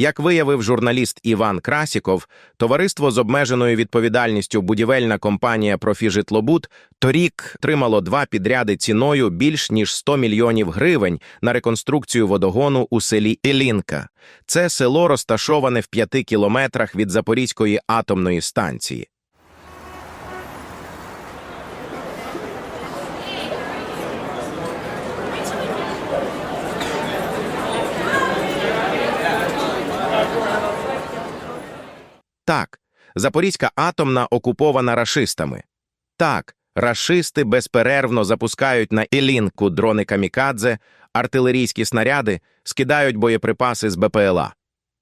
Як виявив журналіст Іван Красіков, товариство з обмеженою відповідальністю будівельна компанія «Профіжитлобуд» торік тримало два підряди ціною більш ніж 100 мільйонів гривень на реконструкцію водогону у селі Ілінка. Це село розташоване в п'яти кілометрах від Запорізької атомної станції. Так, Запорізька атомна окупована рашистами. Так, рашисти безперервно запускають на Ілінку дрони камікадзе, артилерійські снаряди, скидають боєприпаси з БПЛА.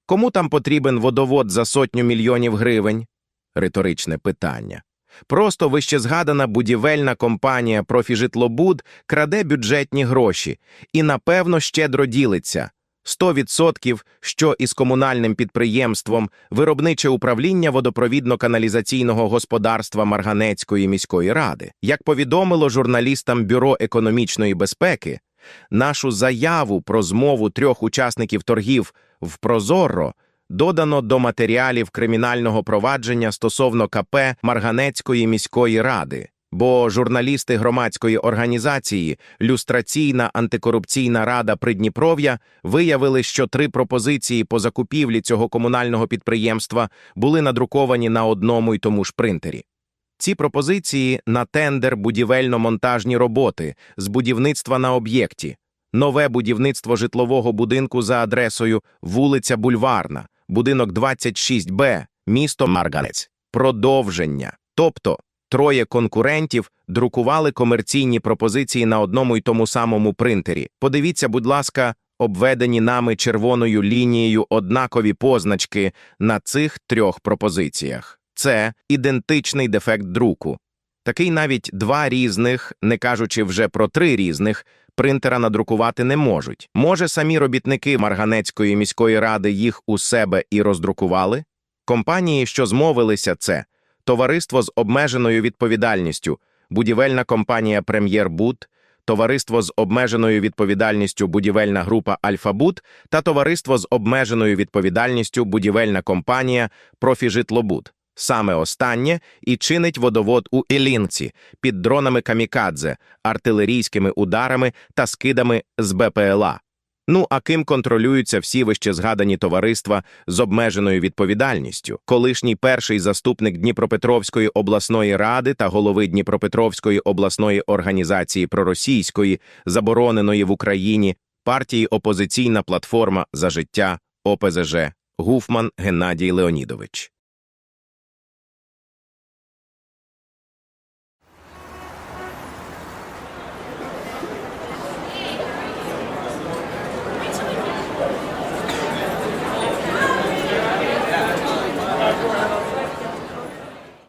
Кому там потрібен водовод за сотню мільйонів гривень? Риторичне питання. Просто вищезгадана будівельна компанія «Профіжитлобуд» краде бюджетні гроші і, напевно, щедро ділиться. 100% що із комунальним підприємством виробниче управління водопровідно-каналізаційного господарства Марганецької міської ради. Як повідомило журналістам Бюро економічної безпеки, нашу заяву про змову трьох учасників торгів в Прозоро додано до матеріалів кримінального провадження стосовно КП Марганецької міської ради. Бо журналісти громадської організації Люстраційна антикорупційна рада Придніпров'я виявили, що три пропозиції по закупівлі цього комунального підприємства були надруковані на одному й тому ж принтері. Ці пропозиції на тендер будівельно-монтажні роботи з будівництва на об'єкті, нове будівництво житлового будинку за адресою вулиця Бульварна, будинок 26Б, місто Марганець, продовження, тобто Троє конкурентів друкували комерційні пропозиції на одному й тому самому принтері. Подивіться, будь ласка, обведені нами червоною лінією однакові позначки на цих трьох пропозиціях. Це ідентичний дефект друку. Такий навіть два різних, не кажучи вже про три різних, принтера надрукувати не можуть. Може, самі робітники Марганецької міської ради їх у себе і роздрукували? Компанії, що змовилися, це – Товариство з обмеженою відповідальністю, будівельна компанія Прем'єр-Буд, Товариство з обмеженою відповідальністю будівельна група Альфа-Буд та Товариство з обмеженою відповідальністю будівельна компанія Профіжитлобуд. Саме останнє і чинить водовод у Ілінці під дронами камікадзе, артилерійськими ударами та скидами з БПЛА. Ну а ким контролюються всі вище згадані товариства з обмеженою відповідальністю? Колишній перший заступник Дніпропетровської обласної ради та голови Дніпропетровської обласної організації проросійської, забороненої в Україні партії Опозиційна платформа за життя ОПЗЖ Гуфман Геннадій Леонідович.